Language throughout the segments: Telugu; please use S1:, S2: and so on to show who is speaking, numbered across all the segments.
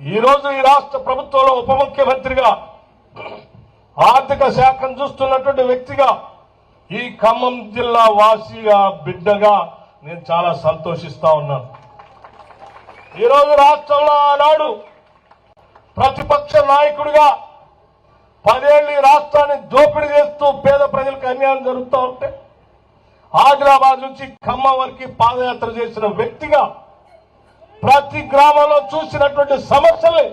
S1: ఈరోజు ఈ రాష్ట్ర ప్రభుత్వంలో ఉప ముఖ్యమంత్రిగా ఆర్థిక శాఖను చూస్తున్నటువంటి వ్యక్తిగా ఈ ఖమ్మం జిల్లా వాసిగా బిడ్డగా నేను చాలా సంతోషిస్తా ఉన్నాను. ఈరోజు రాష్ట్రంలో ఆనాడు ప్రతిపక్ష నాయకుడిగా పదేళ్ళు ఈ రాష్ట్రాన్ని దోపిడీ చేస్తూ పేద ప్రజలకు అన్యాయం జరుగుతూ ఉంటే ఆదిలాబాద్ నుంచి ఖమ్మం వరకు పాదయాత్ర చేసిన వ్యక్తిగా ప్రతి గ్రామంలో చూసినటువంటి సమస్యల్ని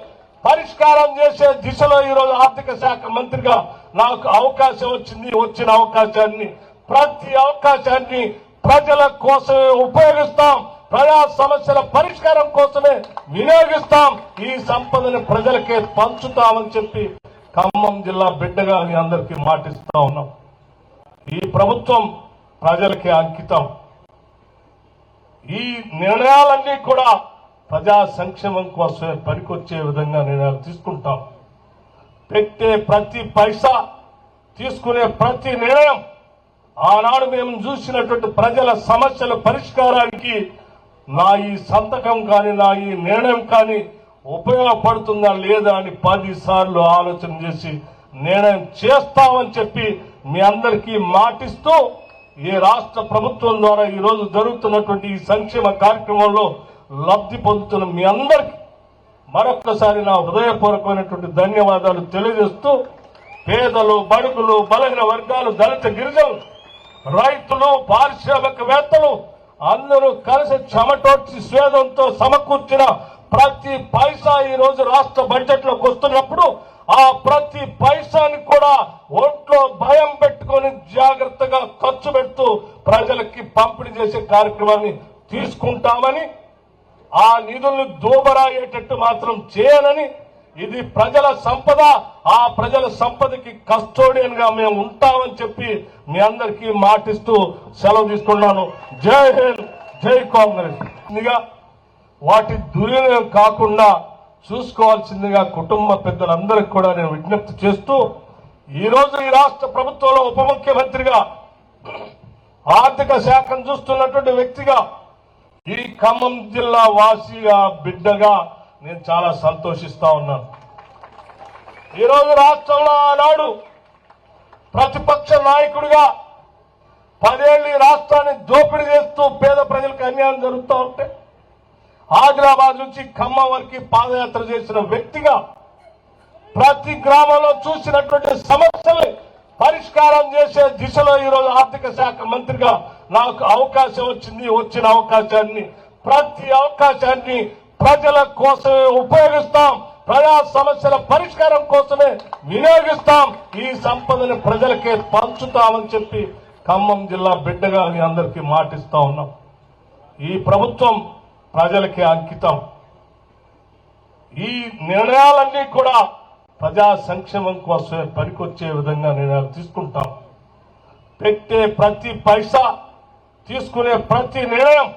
S1: పరిష్కారం చేసే దిశలో ఈరోజు ఆర్థిక శాఖ మంత్రిగా నాకు అవకాశం వచ్చింది వచ్చిన అవకాశాన్ని ప్రతి అవకాశాన్ని ప్రజల కోసమే ఉపయోగిస్తాం. ప్రజా సమస్యల పరిష్కారం కోసమే వినియోగిస్తాం. ఈ సంపదని ప్రజలకే పంచుతామని చెప్పి ఖమ్మం జిల్లా బిడ్డగా మీ అందరికీ మాటిస్తా ఉన్నాం. ఈ ప్రభుత్వం ప్రజలకి అంకితం. ఈ నిర్ణయాలన్నీ కూడా ప్రజా సంక్షేమం కోసమే పనికొచ్చే విధంగా నిర్ణయాలు తీసుకుంటాం. పెట్టే ప్రతి పైసా తీసుకునే ప్రతి నిర్ణయం ఆనాడు మేము చూసినటువంటి ప్రజల సమస్యల పరిష్కారానికి నా ఈ సంతకం కానీ నా ఈ నిర్ణయం కానీ ఉపయోగపడుతుందా లేదా అని పది సార్లు ఆలోచన చేసి నిర్ణయం చేస్తామని చెప్పి మీ అందరికీ మాటిస్తూ ఈ రాష్ట్ర ప్రభుత్వం ద్వారా ఈరోజు జరుగుతున్నటువంటి ఈ సంక్షేమ కార్యక్రమంలో లబ్ధి పొందుతున్న మీ అందరికీ మరొక్కసారి నా హృదయపూర్వకమైనటువంటి ధన్యవాదాలు తెలియజేస్తూ పేదలు బడుగులు బలహీన వర్గాలు దళిత గిరిజనులు రైతులు పారిశ్రామికవేత్తలు అందరూ కలిసి చెమటోడ్చి స్వేదంతో సమకూర్చిన ప్రతి పైసా ఈ రోజు రాష్ట్ర బడ్జెట్లోకి వస్తున్నప్పుడు ఆ ప్రతి పైసాని కూడా ఒంట్లో భయం పెట్టుకొని జాగ్రత్తగా ఖర్చు పెడుతూ ప్రజలకి పంపిణీ చేసే కార్యక్రమాన్ని తీసుకుంటామని ఆ నిధులను దోబరాయేటట్టు మాత్రం చేయనని ఇది ప్రజల సంపద. ఆ ప్రజల సంపదకి కస్టోడియన్గా మేము ఉంటామని చెప్పి మీ అందరికీ మాటిస్తూ సెలవు తీసుకున్నాను జై హింద్ జై కాంగ్రెస్. వాటి దుర్వినియోగం కాకుండా చూసుకోవాల్సిందిగా కుటుంబ పెద్దలందరికీ కూడా నేను విజ్ఞప్తి చేస్తూ ఈ రోజు ఈ రాష్ట్ర ప్రభుత్వంలో ఉప ముఖ్యమంత్రిగా ఆర్థిక శాఖను చూస్తున్నటువంటి వ్యక్తిగా ఈ ఖమ్మం జిల్లా వాసిగా బిడ్డగా నేను చాలా సంతోషిస్తా ఉన్నాను. ఈరోజు రాష్ట్రంలో ఆనాడు ప్రతిపక్ష నాయకుడిగా పదేళ్ళు ఈ రాష్ట్రాన్ని దోపిడీ చేస్తూ పేద ప్రజలకు అన్యాయం జరుగుతూ ఉంటే ఆదిలాబాద్ నుంచి ఖమ్మం వరకు పాదయాత్ర చేసిన వ్యక్తిగా ప్రతి గ్రామంలో చూసినటువంటి సమస్యలు పరిష్కారం చేసే దిశలో ఈరోజు ఆర్థిక శాఖ మంత్రిగా నాకు అవకాశం వచ్చింది వచ్చిన అవకాశాన్ని ప్రతి అవకాశాన్ని ప్రజల కోసమే ఉపయోగిస్తాం. ప్రజా సమస్యల పరిష్కారం కోసమే వినియోగిస్తాం. ఈ సంపదని ప్రజలకే పంచుతామని చెప్పి ఖమ్మం జిల్లా బిడ్డగా మీ అందరికీ మాటిస్తా ఉన్నాం. ఈ ప్రభుత్వం ప్రజలకి అంకితం. ఈ నిర్ణయాలన్నీ కూడా ప్రజా సంక్షేమం కోసమే పనికొచ్చే విధంగా నిర్ణయాలు తీసుకుంటాం. పెట్టే ప్రతి పైసా తీసుకునే ప్రతి నిర్ణయం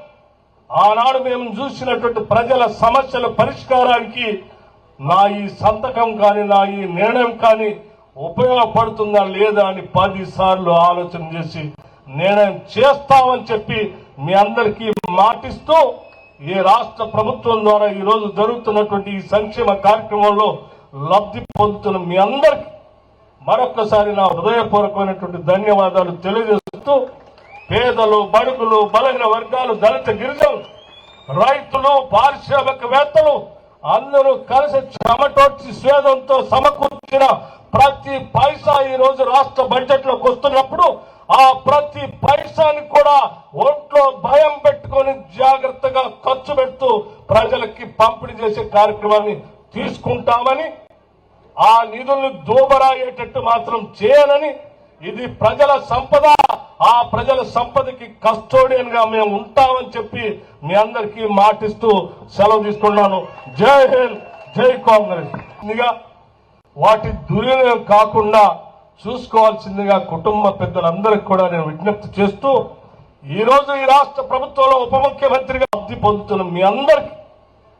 S1: ఆనాడు మేము చూసినటువంటి ప్రజల సమస్యల పరిష్కారానికి నా ఈ సంతకం కానీ నా ఈ నిర్ణయం కానీ ఉపయోగపడుతుందా లేదా అని పది సార్లు ఆలోచన చేసి నిర్ణయం చేస్తామని చెప్పి మీ అందరికీ మాటిస్తూ ఈ రాష్ట్ర ప్రభుత్వం ద్వారా ఈరోజు జరుగుతున్నటువంటి ఈ సంక్షేమ కార్యక్రమంలో లబ్ధి పొందుతున్న మీ అందరికీ మరొక్కసారి నా హృదయపూర్వకమైనటువంటి ధన్యవాదాలు తెలియజేస్తూ పేదలు బడుగులు బలహీన వర్గాలు దళిత గిరిజనులు రైతులు పారిశ్రామికవేత్తలు అందరూ కలిసి చెమటోడ్చి స్వేదంతో సమకూర్చిన ప్రతి పైసా ఈ రోజు రాష్ట్ర బడ్జెట్లోకి వస్తున్నప్పుడు ఆ ప్రతి పైసాని కూడా ఒంట్లో భయం పెట్టుకొని జాగ్రత్తగా ఖర్చు పెడుతూ ప్రజలకి పంపిణీ చేసే కార్యక్రమాన్ని తీసుకుంటామని ఆ నిధులను దోబరాయేటట్టు మాత్రం చేయనని ఇది ప్రజల సంపద. ఆ ప్రజల సంపదకి కస్టోడియన్గా మేము ఉంటామని చెప్పి మీ అందరికీ మాటిస్తూ సెలవు తీసుకున్నాను జై హింద్ జై కాంగ్రెస్. వాటి దుర్వినియోగం కాకుండా చూసుకోవాల్సిందిగా కుటుంబ పెద్దలందరికీ కూడా నేను విజ్ఞప్తి చేస్తూ ఈ రోజు ఈ రాష్ట్ర ప్రభుత్వంలో ఉప ముఖ్యమంత్రిగా లబ్ధి పొందుతున్న మీ అందరికీ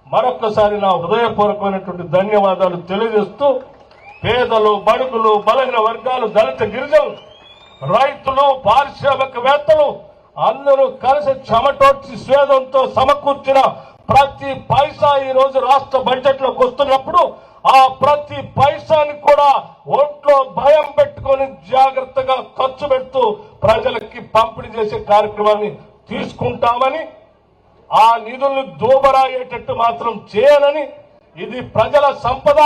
S1: మరొక్కసారి నా హృదయపూర్వకమైనటువంటి ధన్యవాదాలు తెలియజేస్తూ పేదలు బడుగులు బలహీన వర్గాలు దళిత గిరిజనులు రైతులు పారిశ్రామికవేత్తలు అందరూ కలిసి చెమటోడ్చి స్వేదంతో సమకూర్చిన ప్రతి పైసా ఈ రోజు రాష్ట్ర బడ్జెట్లోకి వస్తున్నప్పుడు ఆ ప్రతి పైసాని కూడా ఒంట్లో భయం పెట్టుకొని జాగ్రత్తగా ఖర్చు పెడుతూ ప్రజలకి పంపిణీ చేసే కార్యక్రమాన్ని తీసుకుంటామని ఆ నిధుల్ని దూబరాయేటట్టు మాత్రం చేయనని ఇది ప్రజల సంపద.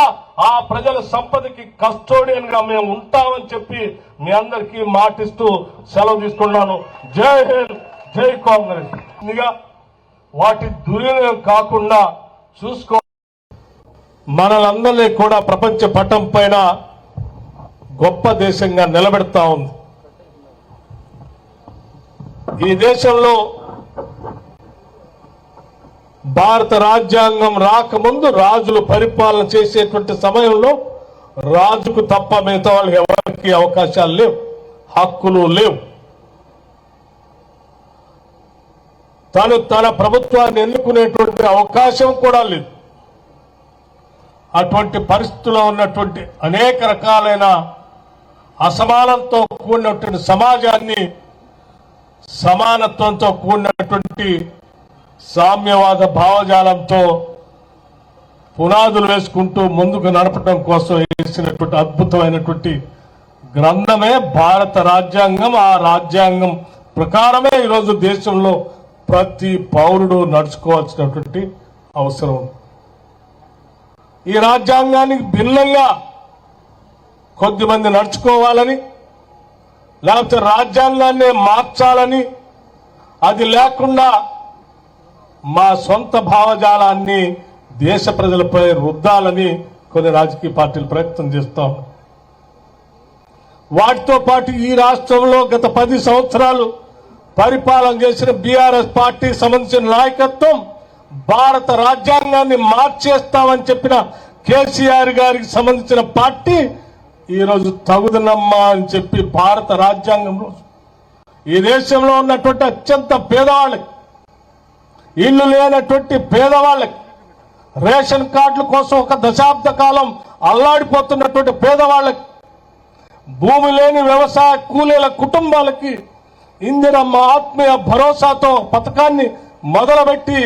S1: ఆ ప్రజల సంపదకి కస్టోడియన్గా మేము ఉంటామని చెప్పి మీ అందరికీ మాటిస్తూ సెలవు తీసుకున్నాను. జై హింద్ జై కాంగ్రెస్. వాటి దుర్వినియోగం కాకుండా చూసుకో మనలందరినీ కూడా ప్రపంచ పటం పైన గొప్ప దేశంగా నిలబెడతా ఉంది. ఈ దేశంలో భారత రాజ్యాంగం రాకముందు రాజులు పరిపాలన చేసేటువంటి సమయంలో రాజుకు తప్ప మిగతా వాళ్ళకి ఎవరికి అవకాశాలు లేవు హక్కులు లేవు. తను తన ప్రభుత్వాన్ని ఎన్నుకునేటువంటి అవకాశం కూడా లేదు. అటువంటి పరిస్థితుల్లో ఉన్నటువంటి అనేక రకాలైన అసమానంతో కూడినటువంటి సమాజాన్ని సమానత్వంతో కూడినటువంటి సామ్యవాద భావజాలంతో పునాదులు వేసుకుంటూ ముందుకు నడపడం కోసం వేసినటువంటి అద్భుతమైనటువంటి గ్రంథమే భారత రాజ్యాంగం. ఆ రాజ్యాంగం ప్రకారమే ఈరోజు దేశంలో ప్రతి పౌరుడు నడుచుకోవాల్సినటువంటి అవసరం. ఈ రాజ్యాంగానికి భిన్నంగా కొద్దిమంది నడుచుకోవాలని లేకపోతే రాజ్యాంగాన్నే మార్చాలని అది లేకుండా మా సొంత భావజాలాన్ని దేశ ప్రజలపై రుద్దాలని కొన్ని రాజకీయ పార్టీలు ప్రయత్నం చేస్తాం. వాటితో పాటు ఈ రాష్ట్రంలో గత పది సంవత్సరాలు పరిపాలన చేసిన బీఆర్ఎస్ పార్టీ సంబంధించిన నాయకత్వం భారత రాజ్యాంగాన్ని మార్చేస్తామని చెప్పిన కేసీఆర్ గారికి సంబంధించిన పార్టీ ఈరోజు తగుదనమ్మా అని చెప్పి భారత రాజ్యాంగంలో ఈ దేశంలో ఉన్నటువంటి అత్యంత పేదవాళ్ళకి ఇల్లు లేనటువంటి పేదవాళ్ళకి రేషన్ కార్డుల కోసం ఒక దశాబ్ద కాలం అల్లాడిపోతున్నటువంటి పేదవాళ్ళకి భూమి లేని వ్యవసాయ కూలీల కుటుంబాలకి ఇందిరమ్మ ఆత్మీయ భరోసాతో పథకాన్ని మొదలుపెట్టి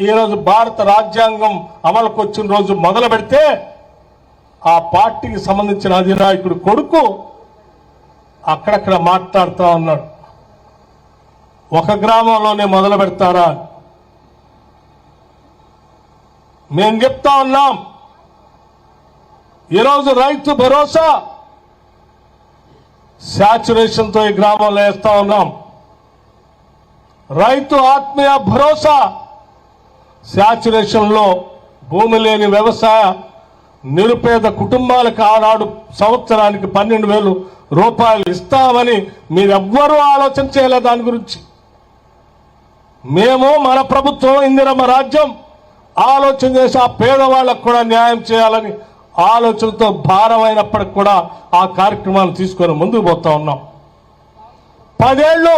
S1: ఈరోజు భారత రాజ్యాంగం అమలుకు వచ్చిన రోజు మొదలు పెడితే ఆ పార్టీకి సంబంధించిన అధినాయకుడు కొడుకు అక్కడక్కడ మాట్లాడుతూ ఉన్నాడు. ఒక గ్రామంలోనే మొదలు పెడతారా మేము చెప్తా ఉన్నాం. ఈరోజు రైతు భరోసా. శాచురేషన్తో ఈ గ్రామంలో వేస్తా ఉన్నాం. రైతు ఆత్మీయ భరోసా. శాచురేషన్లో భూమి లేని వ్యవసాయ నిరుపేద కుటుంబాలకు ఆనాడు సంవత్సరానికి పన్నెండు వేలు రూపాయలు ఇస్తామని మీరెవ్వరూ ఆలోచన చేయలే దాని గురించి. మేము మన ప్రభుత్వం ఇందిరమ్మ రాజ్యం ఆలోచన చేసి ఆ పేదవాళ్ళకు కూడా న్యాయం చేయాలని ఆలోచనతో భారమైనప్పటికి కూడా ఆ కార్యక్రమాలు తీసుకొని ముందుకు పోతా ఉన్నాం. పదేళ్ళు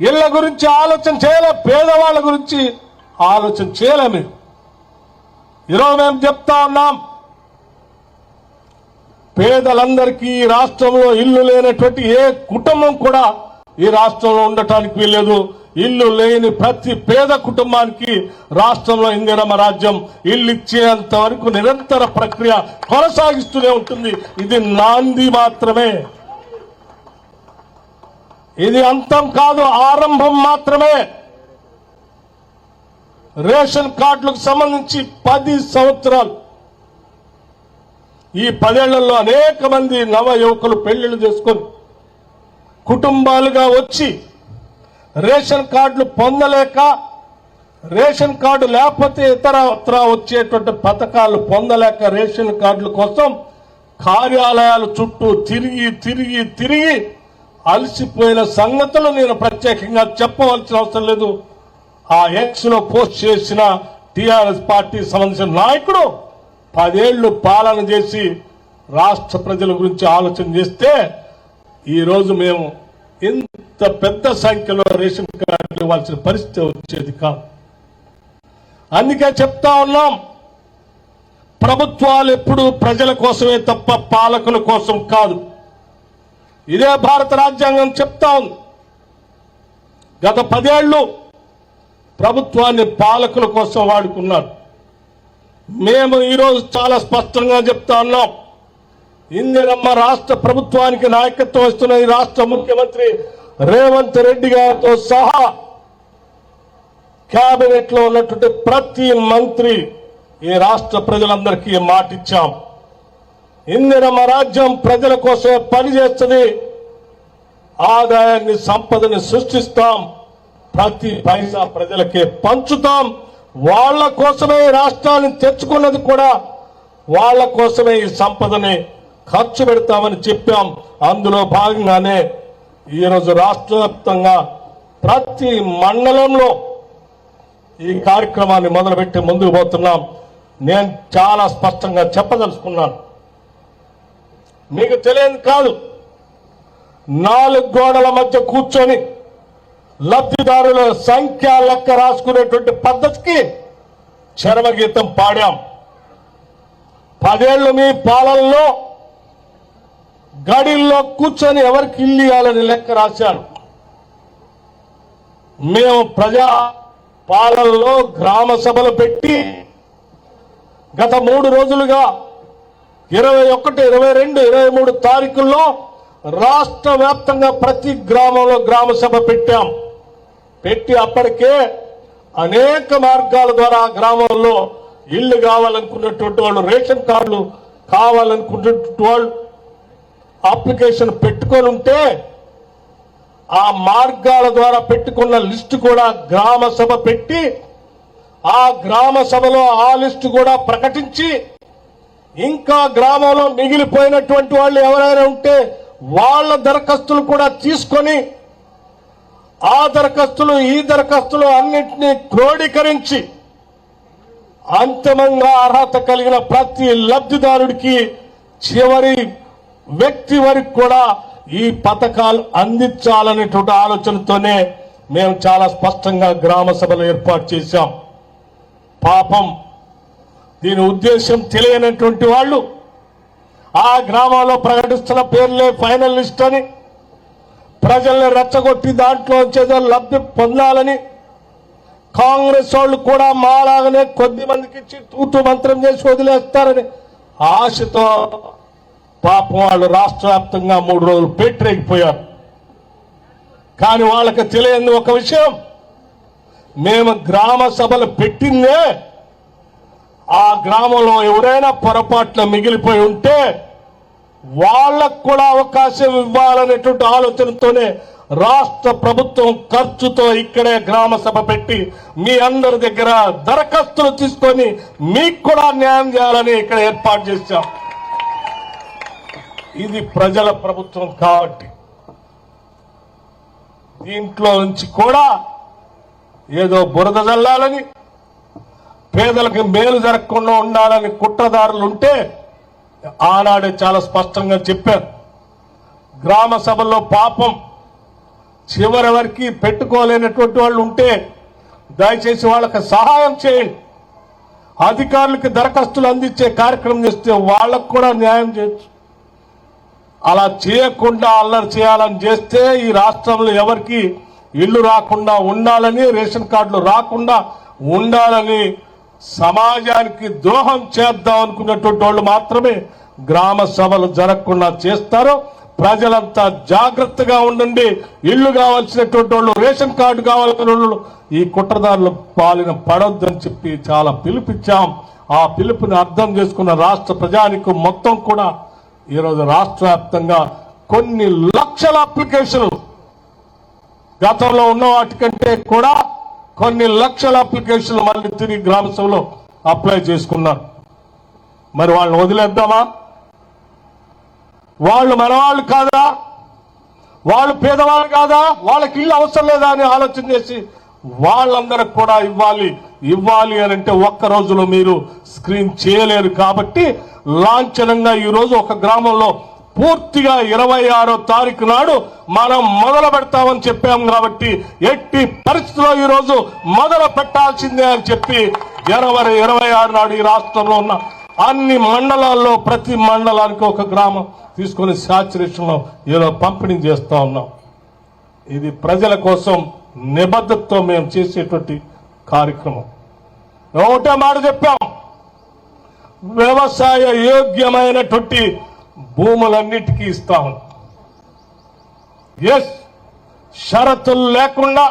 S1: ఇళ్ళ గురించి ఆలోచన చేయలే పేదవాళ్ళ గురించి ఆలోచన చేయలే మీరు ఈరోజు మేము చెప్తా ఉన్నాం పేదలందరికీ ఈ రాష్ట్రంలో ఇల్లు లేనటువంటి ఏ కుటుంబం కూడా ఈ రాష్ట్రంలో ఉండటానికి వీల్లేదు. ఇల్లు లేని ప్రతి పేద కుటుంబానికి రాష్ట్రంలో ఇందిరమ్మ రాజ్యం ఇల్లు ఇచ్చేంత వరకు నిరంతర ప్రక్రియ కొనసాగిస్తూనే ఉంటుంది. ఇది నాంది మాత్రమే. ఇది అంతం కాదు ఆరంభం మాత్రమే. రేషన్ కార్డులకు సంబంధించి పది సంవత్సరాలు. ఈ పదేళ్ళలో అనేక మంది నవ యువకులు పెళ్ళిళ్ళు చేసుకొని కుటుంబాలుగా వచ్చి రేషన్ కార్డులు పొందలేక రేషన్ కార్డు లేకపోతే ఇతర వచ్చేటువంటి పథకాలు పొందలేక రేషన్ కార్డుల కోసం కార్యాలయాల చుట్టూ తిరిగి తిరిగి తిరిగి అలసిపోయిన సంగతులు నేను ప్రత్యేకంగా చెప్పవలసిన అవసరం లేదు. ఆ ఎక్స్లో పోస్ట్ చేసిన టిఆర్ఎస్ పార్టీ సంబంధించిన నాయకుడు పదేళ్ళు పాలన చేసి రాష్ట్ర ప్రజల గురించి ఆలోచన చేస్తే ఈరోజు మేము మేము ఇంత పెద్ద సంఖ్యలో రేషన్ కార్డులు ఇవ్వాల్సిన పరిస్థితి వచ్చేది కాదు. అందుకే చెప్తా ఉన్నాం ప్రభుత్వాలు ఎప్పుడు ప్రజల కోసమే తప్ప పాలకుల కోసం కాదు. ఇదే భారత రాజ్యాంగం చెప్తా ఉంది. గత పదేళ్ళు ప్రభుత్వాన్ని పాలకుల కోసం వాడుకున్నారు. మేము ఈరోజు చాలా స్పష్టంగా చెప్తా ఉన్నాం. ఇందిరమ్మ రాష్ట్ర ప్రభుత్వానికి నాయకత్వం వస్తున్న ఈ రాష్ట్ర ముఖ్యమంత్రి రేవంత్ రెడ్డి గారితో సహా కేబినెట్లో ఉన్నటువంటి ప్రతి మంత్రి ఈ రాష్ట్ర ప్రజలందరికీ మాటిచ్చాం ఇందిరమ్మ రాజ్యం ప్రజల కోసమే పనిచేస్తుంది. ఆదాయాన్ని సంపదని సృష్టిస్తాం. ప్రతి పైసా ప్రజలకే పంచుతాం. వాళ్ళ కోసమే ఈ రాష్ట్రాన్ని తెచ్చుకున్నది కూడా వాళ్ళ కోసమే ఈ సంపదని ఖర్చు పెడతామని చెప్పాం. అందులో భాగంగానే ఈరోజు రాష్ట్ర వ్యాప్తంగా ప్రతి మండలంలో ఈ కార్యక్రమాన్ని మొదలుపెట్టి ముందుకు పోతున్నాం. నేను చాలా స్పష్టంగా చెప్పదలుచుకున్నాను. మీకు తెలియదు కాదు నాలుగు గోడల మధ్య కూర్చొని లబ్ధిదారుల సంఖ్య లెక్క రాసుకునేటువంటి పద్ధతికి చరమగీతం పాడాం. పదేళ్ళు మీ పాలనలో గడిల్లో కూర్చొని ఎవరికి ఇల్లు ఇవ్వాలని లెక్క రాశారు? మేము ప్రజా పాలనలో గ్రామ సభలు పెట్టి గత మూడు రోజులుగా ఇరవై ఒకటి ఇరవై రెండు ఇరవై మూడు తారీఖుల్లో రాష్ట్ర వ్యాప్తంగా ప్రతి గ్రామంలో గ్రామ సభ పెట్టాం. పెట్టి అప్పటికే అనేక మార్గాల ద్వారా గ్రామంలో ఇల్లు కావాలనుకున్నటువంటి వాళ్ళు రేషన్ కార్డులు కావాలనుకున్నటువంటి వాళ్ళు అప్లికేషన్ పెట్టుకొని ఉంటే ఆ మార్గాల ద్వారా పెట్టుకున్న లిస్టు కూడా గ్రామ సభ పెట్టి ఆ గ్రామ సభలో ఆ లిస్టు కూడా ప్రకటించి ఇంకా గ్రామంలో మిగిలిపోయినటువంటి వాళ్ళు ఎవరైనా ఉంటే వాళ్ళ దరఖాస్తులు కూడా తీసుకొని ఆ దరఖాస్తులు ఈ దరఖాస్తులు అన్నింటినీ క్రోడీకరించి అంతిమంగా అర్హత కలిగిన ప్రతి లబ్ధిదారుడికి చివరి వ్యక్తి వరకు కూడా ఈ పథకాలు అందించాలనేటువంటి ఆలోచనతోనే మేము చాలా స్పష్టంగా గ్రామ సభలు ఏర్పాటు చేశాం. పాపం దీని ఉద్దేశం తెలియనటువంటి వాళ్ళు ఆ గ్రామంలో ప్రకటిస్తున్న పేర్లే ఫైనల్ లిస్ట్ అని ప్రజల్ని రెచ్చగొట్టి దాంట్లో వచ్చేదో లబ్ధి పొందాలని కాంగ్రెస్ వాళ్ళు కూడా మాలాగానే కొద్ది మందికి ఇచ్చి తూతు మంత్రం చేసి వదిలేస్తారని ఆశతో పాపం వాళ్ళు రాష్ట్ర వ్యాప్తంగా మూడు రోజులు పెట్టరేగిపోయారు కానీ వాళ్ళకి తెలియని ఒక విషయం. మేము గ్రామ సభలు పెట్టిందే ఆ గ్రామంలో ఎవరైనా పొరపాట్ల మిగిలిపోయి ఉంటే వాళ్ళకు కూడా అవకాశం ఇవ్వాలనేటువంటి ఆలోచనతోనే రాష్ట్ర ప్రభుత్వం ఖర్చుతో ఇక్కడే గ్రామ సభ పెట్టి మీ అందరి దగ్గర దరఖాస్తులు తీసుకొని మీకు కూడా న్యాయం చేయాలని ఇక్కడ ఏర్పాటు చేశాం. ఇది ప్రజల ప్రభుత్వం కాబట్టి. దీంట్లో నుంచి కూడా ఏదో బురద జల్లాలని పేదలకు మేలు జరగకుండా ఉండాలని కుట్రదారులు ఉంటే ఆనాడే చాలా స్పష్టంగా చెప్పారు. గ్రామ సభల్లో పాపం చివరి వరకు పెట్టుకోలేనటువంటి వాళ్ళు ఉంటే దయచేసి వాళ్ళకి సహాయం చేయండి. అధికారులకు దరఖాస్తులు అందించే కార్యక్రమం చేస్తే వాళ్ళకు కూడా న్యాయం చేయొచ్చు. అలా చేయకుండా అల్లరి చేయాలని చేస్తే ఈ రాష్ట్రంలో ఎవరికి ఇల్లు రాకుండా ఉండాలని రేషన్ కార్డులు రాకుండా ఉండాలని సమాజానికి ద్రోహం చేద్దాం అనుకున్నటువంటి వాళ్ళు మాత్రమే గ్రామ సభలు జరగకుండా చేస్తారు. ప్రజలంతా జాగ్రత్తగా ఉండండి. ఇల్లు కావాల్సినటువంటి వాళ్ళు రేషన్ కార్డు కావాల్సిన వాళ్ళు ఈ కుట్రదారుల పాలన పడొద్దని చెప్పి చాలా పిలుపిచ్చాం ఆ పిలుపుని అర్థం చేసుకున్న రాష్ట్ర ప్రజానికి మొత్తం కూడా ఈరోజు రాష్ట్ర వ్యాప్తంగా కొన్ని లక్షల అప్లికేషన్లు గతంలో ఉన్న వాటికంటే కూడా కొన్ని లక్షల అప్లికేషన్లు మళ్ళీ తిరిగి గ్రామ సభలో అప్లై చేసుకున్నారు. మరి వాళ్ళని వదిలేద్దామా? వాళ్ళు మనవాళ్ళు కాదా? వాళ్ళు పేదవాళ్ళు కాదా? వాళ్ళకి ఇల్లు అవసరం లేదా అని ఆలోచన చేసి వాళ్ళందరికి కూడా ఇవ్వాలి ఇవ్వాలి అని అంటే ఒక్క రోజులో మీరు స్క్రీన్ చేయలేరు కాబట్టి లాంఛనంగా ఈరోజు ఒక గ్రామంలో పూర్తిగా ఇరవై ఆరో తారీఖు నాడు మనం మొదలు పెడతామని చెప్పాం కాబట్టి ఎట్టి పరిస్థితిలో ఈరోజు మొదలు పెట్టాల్సిందే అని చెప్పి జనవరి ఇరవై ఆరు నాడు ఈ రాష్ట్రంలో ఉన్న అన్ని మండలాల్లో ప్రతి మండలానికి ఒక గ్రామం తీసుకొని సాచురేషన్ ఏదో ఈరోజు పంపిణీ చేస్తూ ఉన్నాం. ఇది ప్రజల కోసం నిబద్ధతతో మేము చేసేటువంటి కార్యక్రమం. ఒకటే మాట చెప్పాం. వ్యవసాయ యోగ్యమైనటువంటి భూములన్నిటికీ ఇస్తాము ఎస్ షరతులు లేకుండా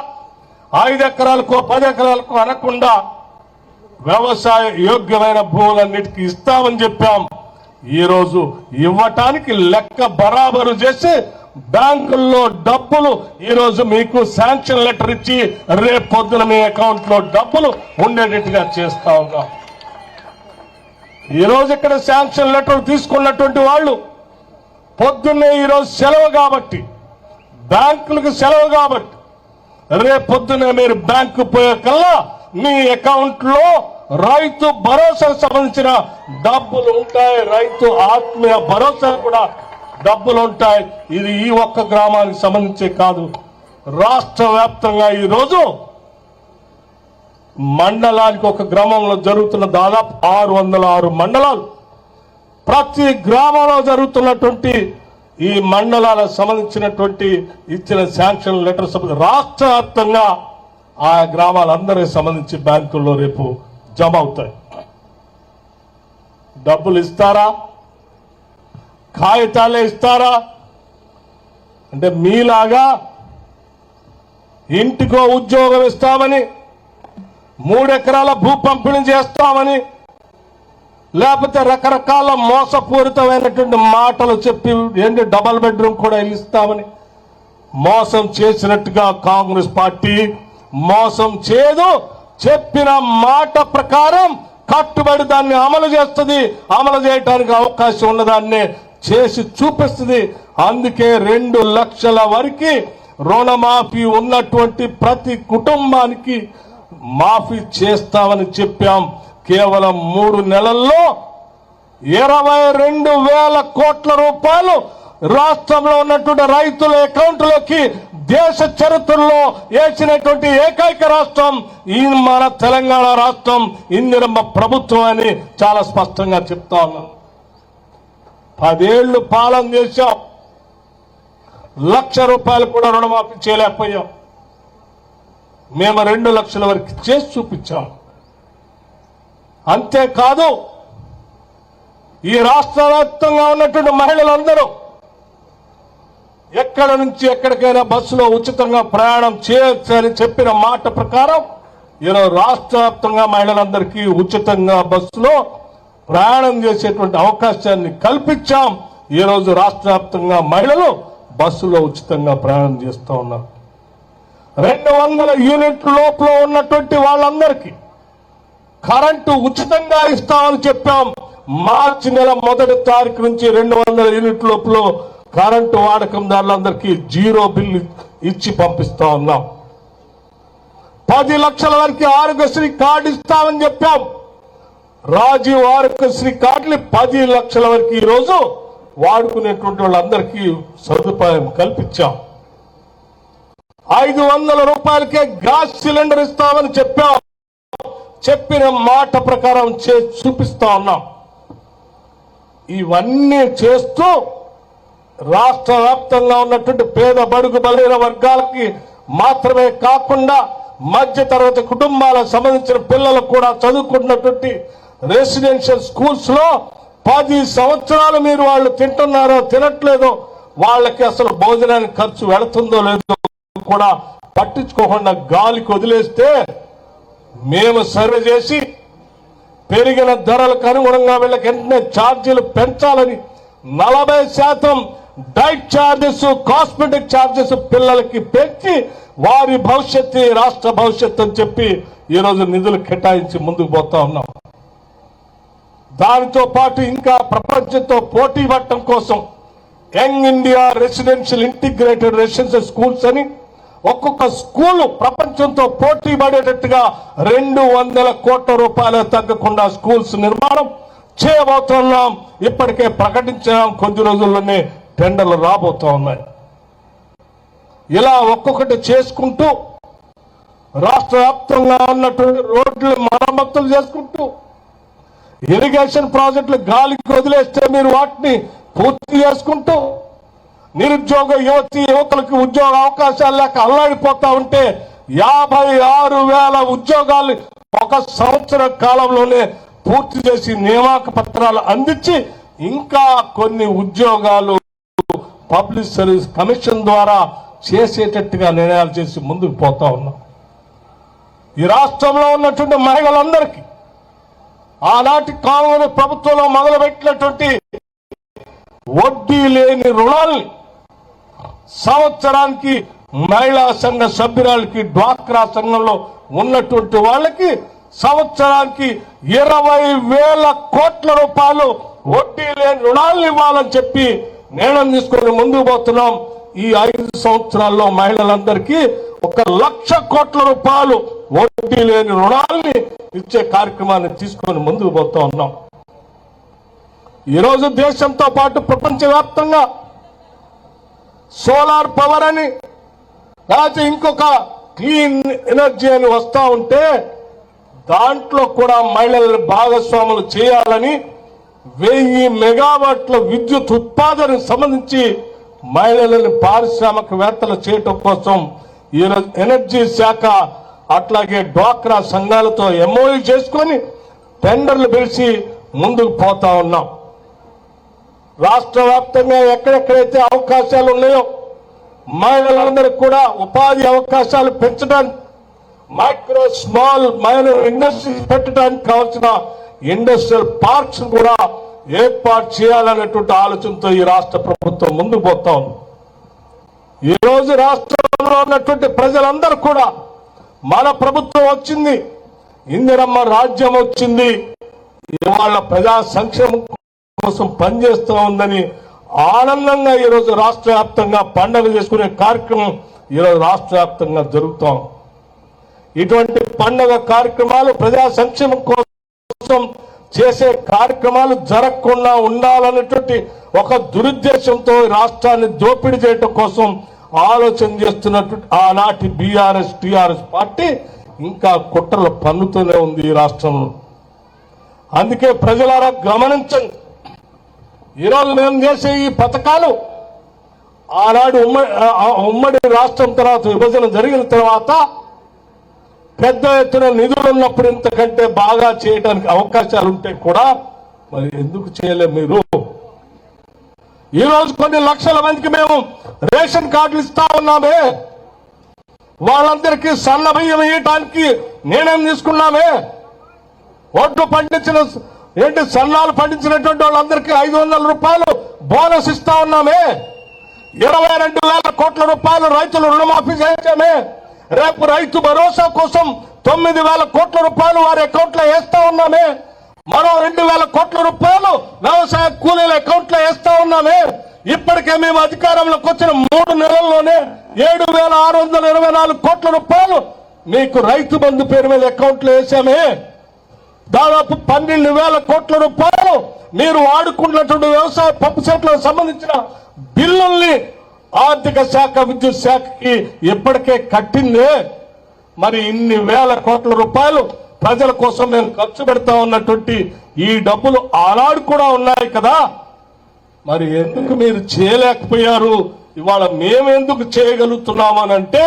S1: ఐదు ఎకరాలకు పది ఎకరాలకు అనకుండా వ్యవసాయ యోగ్యమైన భూములన్నిటికీ ఇస్తామని చెప్పాం. ఈరోజు ఇవ్వటానికి లెక్క బరాబరు చేసి బ్యాంకుల్లో డబ్బులు ఈరోజు మీకు శాంక్షన్ లెటర్ ఇచ్చి రేపు పొద్దున మీ అకౌంట్లో డబ్బులు ఉండేటట్టుగా చేస్తా ఉన్నాం. ఈ రోజు ఇక్కడ శాంక్షన్ లెటర్ తీసుకున్నటువంటి వాళ్ళు పొద్దున్నే ఈరోజు సెలవు కాబట్టి బ్యాంకులకు సెలవు కాబట్టి రేపు పొద్దునే మీరు బ్యాంకు పోయేకల్లా మీ అకౌంట్లో రైతు భరోసాకు సంబంధించిన డబ్బులు ఉంటాయి. రైతు ఆత్మీయ భరోసా కూడా డబ్బులు ఉంటాయి. ఇది ఈ ఒక్క గ్రామానికి సంబంధించి కాదు. రాష్ట్ర వ్యాప్తంగా ఈరోజు మండలానికి ఒక గ్రామంలో జరుగుతున్న దాదాపు ఆరు వందల ఆరు మండలాలు. ప్రతి గ్రామంలో జరుగుతున్నటువంటి ఈ మండలాలకు సంబంధించినటువంటి ఇచ్చిన శాంక్షన్ లెటర్స్ రాష్ట్ర వ్యాప్తంగా ఆ గ్రామాలందరికి సంబంధించి బ్యాంకుల్లో రేపు జమ అవుతాయి. డబ్బులు ఇస్తారా? కాగితాలే ఇస్తారా? అంటే మీలాగా ఇంటికో ఉద్యోగం ఇస్తామని మూడెకరాల భూ పంపిణీ చేస్తామని లేకపోతే రకరకాల మోసపూరితమైనటువంటి మాటలు చెప్పి ఏంటి డబల్ బెడ్రూమ్ కూడా ఇస్తామని మోసం చేసినట్టుగా కాంగ్రెస్ పార్టీ మోసం చేయదు. చెప్పిన మాట ప్రకారం కట్టుబడి దాన్ని అమలు చేస్తుంది. అమలు చేయడానికి అవకాశం ఉన్నదాన్ని చేసి చూపిస్తుంది. అందుకే రెండు లక్షల వరకు రుణమాఫీ ఉన్నటువంటి ప్రతి కుటుంబానికి మాఫీ చేస్తామని చెప్పాం. కేవలం మూడు నెలల్లో ఇరవై రెండు వేల కోట్ల రూపాయలు రాష్ట్రంలో ఉన్నటువంటి రైతుల అకౌంట్లోకి దేశ చరిత్రలో వేసినటువంటి ఏకైక రాష్ట్రం ఈ మన తెలంగాణ రాష్ట్రం. ఇందిరమ్మ ప్రభుత్వం అని చాలా స్పష్టంగా చెప్తా ఉన్నాం. పదేళ్ళు పాలన చేశాం. లక్ష రూపాయలు కూడా రుణమాఫీ చేయలేకపోయాం. మేము రెండు లక్షల వరకు చేసి చూపించాం. అంతేకాదు ఈ రాష్ట్ర వ్యాప్తంగా ఉన్నటువంటి మహిళలందరూ ఎక్కడ నుంచి ఎక్కడికైనా బస్సులో ఉచితంగా ప్రయాణం చేయొచ్చు అని చెప్పిన మాట ప్రకారం ఈరోజు రాష్ట్ర వ్యాప్తంగా మహిళలందరికీ ఉచితంగా బస్సులో ప్రయాణం చేసేటువంటి అవకాశాన్ని కల్పించాం. ఈ రోజు రాష్ట్ర వ్యాప్తంగా మహిళలు బస్సులో ఉచితంగా ప్రయాణం చేస్తూ ఉన్నారు. రెండు వందల యూనిట్ లోపల ఉన్నటువంటి వాళ్ళందరికీ కరెంటు ఉచితంగా ఇస్తామని చెప్పాం. మార్చి నెల మొదటి తారీఖు నుంచి రెండు వందల యూనిట్ లోపల కరెంటు వాడకందారులందరికీ జీరో బిల్ ఇచ్చి పంపిస్తా ఉన్నాం. పది లక్షల వరకు ఆరోగ్యశ్రీ కార్డు ఇస్తామని చెప్పాం. రాజీవ్ ఆరోగ్యశ్రీ కార్డుని పది లక్షల వరకు ఈరోజు రోజు వాడుకునేటువంటి వాళ్ళందరికీ సదుపాయం కల్పించాం. ఐదు వందల రూపాయలకే గ్యాస్ సిలిండర్ ఇస్తామని చెప్పాం. చెప్పిన మాట ప్రకారం చే చూపిస్తా ఉన్నాం. ఇవన్నీ చేస్తూ రాష్ట్ర వ్యాప్తంగా ఉన్నటువంటి పేద బడుగు బలైన వర్గాలకి మాత్రమే కాకుండా మధ్య తరగతి కుటుంబాలకు సంబంధించిన పిల్లలు కూడా చదువుకుంటున్నటువంటి రెసిడెన్షియల్ స్కూల్స్లో పది సంవత్సరాలు మీరు వాళ్ళు తింటున్నారో తినట్లేదో వాళ్ళకి అసలు భోజనానికి ఖర్చు వెళుతుందో లేదో కూడా పట్టించుకోకుండా గాలికి వదిలేస్తే మేము సర్వే చేసి పెరిగిన ధరలకు అనుగుణంగా వీళ్ళకి వెంటనే ఛార్జీలు పెంచాలని నలభై శాతం డైట్ ఛార్జెస్ కాస్మెటిక్ ఛార్జెస్ పిల్లలకి పెంచి వారి భవిష్యత్తు రాష్ట్ర భవిష్యత్తు అని చెప్పి ఈరోజు నిధులు కేటాయించి ముందుకు పోతా ఉన్నాం. దానితో పాటు ఇంకా ప్రపంచంతో పోటీ పడటం కోసం young India residential integrated residential schools అని ఒక్కొక్క స్కూలు ప్రపంచంతో పోటీ పడేటట్టుగా రెండు వందల కోట్ల రూపాయలు తగ్గకుండా స్కూల్స్ నిర్మాణం చేయబోతున్నాం ఇప్పటికే ప్రకటించాం. కొద్ది రోజుల్లోనే టెండర్లు రాబోతా ఉన్నాయి. ఇలా ఒక్కొక్కటి చేసుకుంటూ రాష్ట్ర వ్యాప్తంగా ఉన్నటువంటి రోడ్లు మరమ్మతులు చేసుకుంటూ ఇరిగేషన్ ప్రాజెక్టులు గాలికి వదిలేస్తే మీరు వాటిని పూర్తి చేసుకుంటూ నిరుద్యోగ యువతి యువకులకు ఉద్యోగ అవకాశాలు లేక అల్లాడిపోతా ఉంటే యాభై ఆరు వేల ఉద్యోగాలు ఒక సంవత్సర కాలంలోనే పూర్తి చేసి నియామక పత్రాలు అందించి ఇంకా కొన్ని ఉద్యోగాలు పబ్లిక్ సర్వీస్ కమిషన్ ద్వారా చేసేటట్టుగా నిర్ణయాలు చేసి ముందుకు పోతా ఉన్నాం. ఈ రాష్ట్రంలో ఉన్నటువంటి మహిళలందరికీ ఆనాటి కాంగ్రెస్ ప్రభుత్వంలో మొదలుపెట్టినటువంటి వడ్డీ లేని రుణాల్ని సంవత్సరానికి మహిళా సంఘ సభ్యురాలకి డ్వాక్రా సంఘంలో ఉన్నటువంటి వాళ్ళకి సంవత్సరానికి ఇరవై వేల కోట్ల రూపాయలు వడ్డీ లేని రుణాలను ఇవ్వాలని చెప్పి నిర్ణయం తీసుకొని ముందుకు పోతున్నాం. ఈ ఐదు సంవత్సరాల్లో మహిళలందరికీ ఒక లక్ష కోట్ల రూపాయలు వడ్డీ లేని రుణాల్ని ఇచ్చే కార్యక్రమాన్ని తీసుకొని ముందుకు పోతా ఉన్నాం. ఈరోజు దేశంతో పాటు ప్రపంచవ్యాప్తంగా సోలార్ పవర్ అని. లేకపోతే ఇంకొక క్లీన్ ఎనర్జీ అని వస్తూ ఉంటే దాంట్లో కూడా మహిళలను భాగస్వాములు చేయాలని వెయ్యి మెగావాట్ల విద్యుత్ ఉత్పాదనకు సంబంధించి మహిళలను పారిశ్రామికవేత్తలు చేయటం కోసం ఈరోజు ఎనర్జీ శాఖ అట్లాగే డ్వాక్రా సంఘాలతో ఎంఓయూ చేసుకొని టెండర్లు పిలిచి ముందుకు పోతా ఉన్నాం. రాష్ట్ర వ్యాప్తంగా ఎక్కడెక్కడైతే అవకాశాలు ఉన్నాయో మహిళలందరికీ కూడా ఉపాధి అవకాశాలు పెంచడానికి మైక్రో స్మాల్ మైనర్ ఇండస్ట్రీస్ పెట్టడానికి కావాల్సిన ఇండస్ట్రియల్ పార్క్స్ కూడా ఏర్పాటు చేయాలనేటువంటి ఆలోచనతో ఈ రాష్ట్ర ప్రభుత్వం ముందుకు పోతా ఉంది. ఈ రోజు రాష్ట్రంలో ఉన్నటువంటి ప్రజలందరూ కూడా మన ప్రభుత్వం వచ్చింది ఇందిరమ్మ రాజ్యం వచ్చింది ఇవాళ ప్రజా సంక్షేమం కోసం పనిచేస్తూ ఉందని ఆనందంగా ఈరోజు రాష్ట్ర వ్యాప్తంగా పండగ చేసుకునే కార్యక్రమం ఈరోజు రాష్ట్ర వ్యాప్తంగా జరుగుతాం ఇటువంటి పండగ కార్యక్రమాలు ప్రజా సంక్షేమం కోసం చేసే కార్యక్రమాలు జరగకుండా ఉండాలనేటువంటి ఒక దురుద్దేశంతో రాష్ట్రాన్ని దోపిడీ చేయటం కోసం ఆలోచన చేస్తున్నట్టు ఆనాటి బీఆర్ఎస్ టిఆర్ఎస్ పార్టీ ఇంకా కుట్రలు పన్నుతూనే ఉంది ఈ రాష్ట్రంలో. అందుకే ప్రజలారా గమనించండి. ఈరోజు మేము చేసే ఈ పథకాలు ఆనాడు ఉమ్మడి ఉమ్మడి రాష్ట్రం తర్వాత విభజన జరిగిన తర్వాత పెద్ద ఎత్తున నిధులు ఉన్నప్పుడు ఇంతకంటే బాగా చేయడానికి అవకాశాలు ఉంటే కూడా మరి ఎందుకు చేయలేము మీరు? ఈరోజు కొన్ని లక్షల మందికి మేము రేషన్ కార్డులు ఇస్తా ఉన్నామే. వాళ్ళందరికీ సన్న బియ్యం నిర్ణయం తీసుకున్నామే? ఒడ్డు పండించిన ఏంటి సన్నాలు పండించినటువంటి వాళ్ళందరికీ ఐదు వందల రూపాయలు బోనస్ ఇస్తా ఉన్నామే. ఇరవై రెండు వేల కోట్ల రూపాయలు రైతులు రుణమాఫీ చేయించామే. రేపు రైతు భరోసా కోసం తొమ్మిది వేల కోట్ల రూపాయలు వారి అకౌంట్లో వేస్తా ఉన్నామే. మరో రెండు వేల కోట్ల రూపాయలు వ్యవసాయ కూలీల అకౌంట్లో వేస్తా ఉన్నామే. ఇప్పటికే మేము అధికారంలోకి వచ్చిన మూడు నెలల్లోనే ఏడు వేల ఆరు వందల ఇరవై నాలుగు కోట్ల రూపాయలు మీకు రైతు బంధు పేరు మీద అకౌంట్లో వేసామే దాదాపు పన్నెండు వేల కోట్ల రూపాయలు మీరు వాడుకున్నటువంటి వ్యవసాయ పంపు సెట్లకు సంబంధించిన బిల్లుల్ని ఆర్థిక శాఖ విద్యుత్ శాఖకి ఇప్పటికే కట్టిందే. మరి ఇన్ని వేల కోట్ల రూపాయలు ప్రజల కోసం మేము ఖర్చు పెడతా ఉన్నటువంటి ఈ డబ్బులు ఆనాడు కూడా ఉన్నాయి కదా. మరి ఎందుకు మీరు చేయలేకపోయారు? ఇవాళ మేము ఎందుకు చేయగలుగుతున్నామనంటే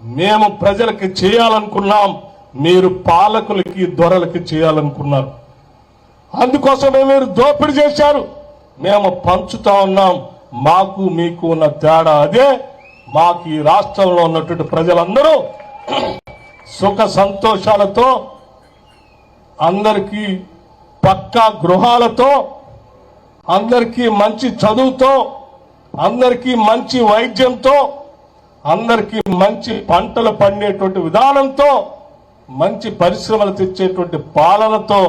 S1: మేము ప్రజలకి చేయాలనుకున్నాం. మీరు పాలకులకి దొరలకి చేయాలనుకున్నారు. అందుకోసమే మీరు దోపిడీ చేశారు. మేము పంచుతా ఉన్నాం. మాకు మీకు ఉన్న తేడా అదే. మాకు ఈ రాష్ట్రంలో ఉన్నటువంటి ప్రజలందరూ సుఖ సంతోషాలతో అందరికీ పక్కా గృహాలతో అందరికీ మంచి చదువుతో అందరికీ మంచి వైద్యంతో అందరికీ మంచి పంటలు పండేటువంటి విధానంతో మంచి పరిశ్రమలు తెచ్చేటువంటి పాలనతో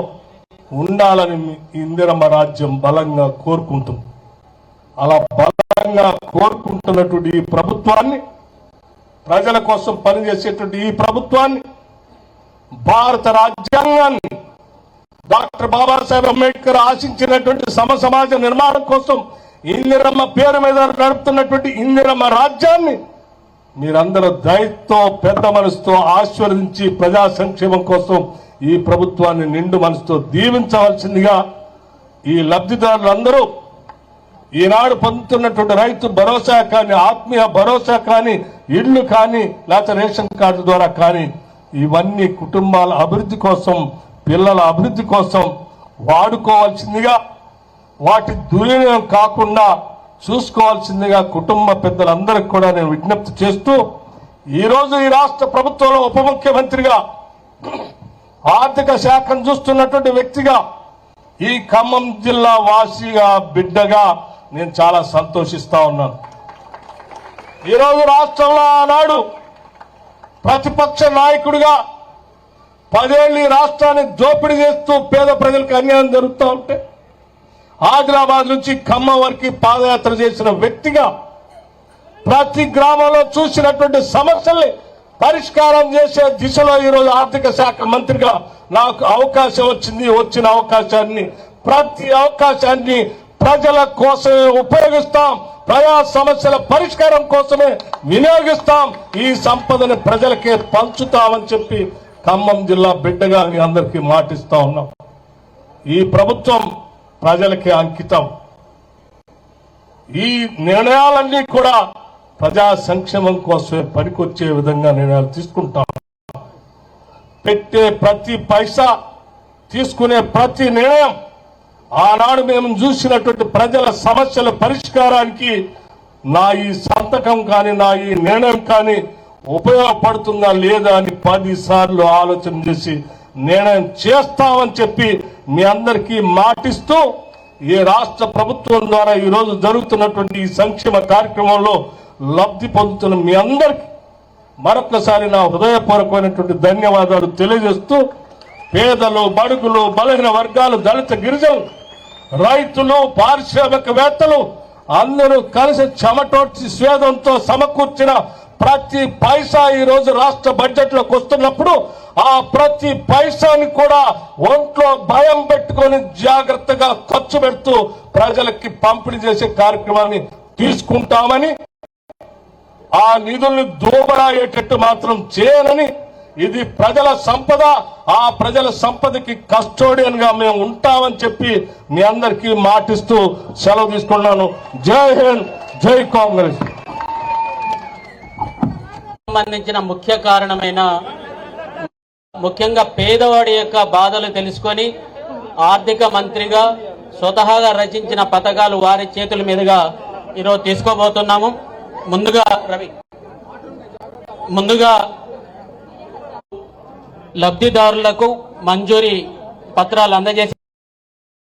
S1: ఉండాలని ఇందిరమ్మ రాజ్యం బలంగా కోరుకుంటుంది. అలా బలంగా కోరుకుంటున్నటువంటి ఈ ప్రభుత్వాన్ని ప్రజల కోసం పనిచేసేటువంటి ఈ ప్రభుత్వాన్ని భారత రాజ్యాంగాన్ని డాక్టర్ బాబాసాహెబ్ అంబేద్కర్ ఆశించినటువంటి సమ సమాజ నిర్మాణం కోసం ఇందిరమ్మ పేరు మీద నడుపుతున్నటువంటి ఇందిరమ్మ రాజ్యాన్ని మీరందరూ దయతో పెద్ద మనసుతో ఆశీర్వదించి ప్రజా సంక్షేమం కోసం ఈ ప్రభుత్వాన్ని నిండు మనసుతో దీవించవలసిందిగా ఈ లబ్ధిదారులందరూ ఈనాడు పొందుతున్నటువంటి రైతు భరోసా కానీ ఆత్మీయ భరోసా కానీ ఇళ్ళు కానీ లేకపోతే రేషన్ కార్డు ద్వారా కానీ ఇవన్నీ కుటుంబాల అభివృద్ధి కోసం పిల్లల అభివృద్ధి కోసం వాడుకోవాల్సిందిగా వాటి దుర్వినియోగం కాకుండా చూసుకోవాల్సిందిగా కుటుంబ పెద్దలందరికీ కూడా నేను విజ్ఞప్తి చేస్తూ ఈ రోజు ఈ రాష్ట్ర ప్రభుత్వంలో ఉప ముఖ్యమంత్రిగా ఆర్థిక శాఖను చూస్తున్నటువంటి వ్యక్తిగా ఈ ఖమ్మం జిల్లా వాసిగా బిడ్డగా నేను చాలా సంతోషిస్తా ఉన్నాను. ఈరోజు రాష్ట్రంలో ఆనాడు ప్రతిపక్ష నాయకుడిగా పదేళ్ళు ఈ రాష్ట్రాన్ని దోపిడీ చేస్తూ పేద ప్రజలకు అన్యాయం జరుగుతూ ఉంటే ఆదిలాబాద్ నుంచి ఖమ్మం వరకు పాదయాత్ర చేసిన వ్యక్తిగా ప్రతి గ్రామంలో చూసినటువంటి సమస్యల్ని పరిష్కారం చేసే దిశలో ఈరోజు ఆర్థిక శాఖ మంత్రిగా నాకు అవకాశం వచ్చింది వచ్చిన అవకాశాన్ని ప్రతి అవకాశాన్ని ప్రజల కోసమే ఉపయోగిస్తాం ప్రజా సమస్యల పరిష్కారం కోసమే వినియోగిస్తాం ఈ సంపదని ప్రజలకే పంచుతామని చెప్పి ఖమ్మం జిల్లా బిడ్డగా మీ అందరికీ మాటిస్తా ఉన్నాం. ఈ ప్రభుత్వం ప్రజలకి అంకితం. ఈ నిర్ణయాలన్నీ కూడా ప్రజా సంక్షేమం కోసమే పనికొచ్చే విధంగా నిర్ణయాలు తీసుకుంటాం. పెట్టే ప్రతి పైసా తీసుకునే ప్రతి నిర్ణయం ఆనాడు మేము చూసినటువంటి ప్రజల సమస్యల పరిష్కారానికి నా ఈ సంతకం కానీ నా ఈ నిర్ణయం కానీ ఉపయోగపడుతుందా లేదా అని పది సార్లు ఆలోచన చేసి నిర్ణయం చేస్తామని చెప్పి మీ అందరికీ మాటిస్తూ ఈ రాష్ట్ర ప్రభుత్వం ద్వారా ఈరోజు జరుగుతున్నటువంటి ఈ సంక్షేమ కార్యక్రమంలో లబ్ధి పొందుతున్న మీ అందరికీ మరొకసారి నా హృదయపూర్వకమైనటువంటి ధన్యవాదాలు తెలియజేస్తూ పేదలు బడుగులు బలహీన వర్గాలు దళిత గిరిజనులు రైతులు పారిశ్రామికవేత్తలు అందరూ కలిసి చెమటోడ్చి స్వేదంతో సమకూర్చిన ప్రతి పైసా ఈ రోజు రాష్ట్ర బడ్జెట్లోకి వస్తున్నప్పుడు ఆ ప్రతి పైసాని కూడా ఒంట్లో భయం పెట్టుకొని జాగ్రత్తగా ఖర్చు పెడుతూ ప్రజలకి పంపిణీ చేసే కార్యక్రమాన్ని తీసుకుంటామని ఆ నిధుల్ని దోబడాయేటట్టు మాత్రం చేయనని ఇది ప్రజల సంపద ఆ ప్రజల సంపదకి కస్టోడియన్గా మేము ఉంటామని చెప్పి మీ అందరికీ మాటిస్తూ సెలవు తీసుకున్నాను జై హింద్ జై కాంగ్రెస్.
S2: సంబంధించిన ముఖ్య కారణమైన ముఖ్యంగా పేదవాడి యొక్క బాధలు తెలుసుకొని ఆర్థిక మంత్రిగా స్వతహాగా రచించిన పథకాలు వారి చేతుల మీదుగా ఈరోజు తీసుకోబోతున్నాము. ముందుగా రవి ముందుగా లబ్ధిదారులకు మంజూరీ పత్రాలు అందజేసి